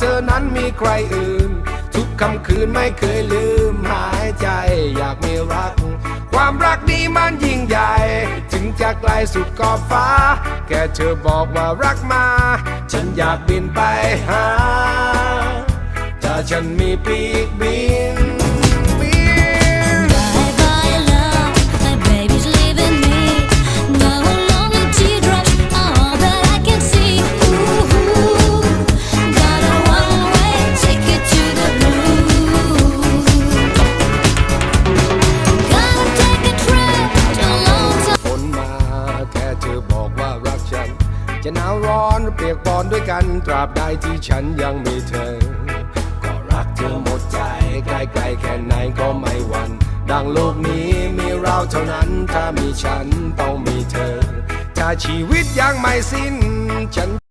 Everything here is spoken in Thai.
เธอนั้นมีใครอื่น ทุกคำคืนไม่เคยลืมหายใจ อยากมีรัก ความรักนี้มันยิ่งใหญ่ ถึงจะไกลสุดขอบฟ้า แค่เธอบอกว่ารักมา ฉันอยากบินไปหา ถ้าฉันมีปีกบิน จะหนาวร้อนเปียกปอนด้วยกันตราบใดที่ฉันยังมีเธอ ก็รักเธอหมดใจไกลๆแค่ไหนก็ไม่หวั่นดังโลกนี้มีเราเท่านั้น ถ้ามีฉันต้องมีเธอ ถ้าชีวิตยังไม่สิ้นฉัน